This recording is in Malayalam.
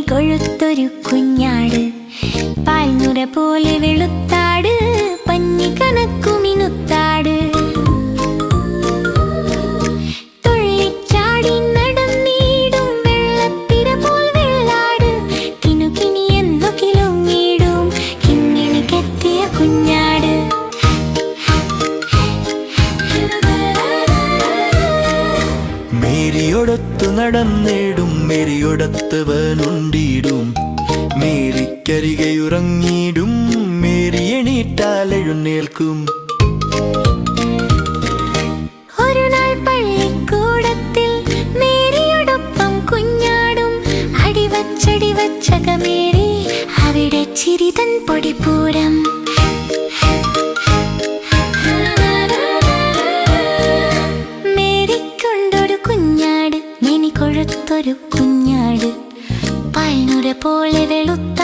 കൊഴുത്തൊരു കുഞ്ഞാട്. പാൽനുര പോലെ വെളുത്ത മേരിയൊടത്തു നടന്നിടും മേരിയൊടത്തവനുണ്ടിടും. മേരിക്കരികയുറങ്ങിടും മേരി എണീറ്റാൽ എഴുന്നേൽക്കും ചിരിതൻ പൊടിപ്പൂരം കൊഴുത്തൊരു കുഞ്ഞാട്. പഴനുര പോലെ കണക്കുമിനുത്താട്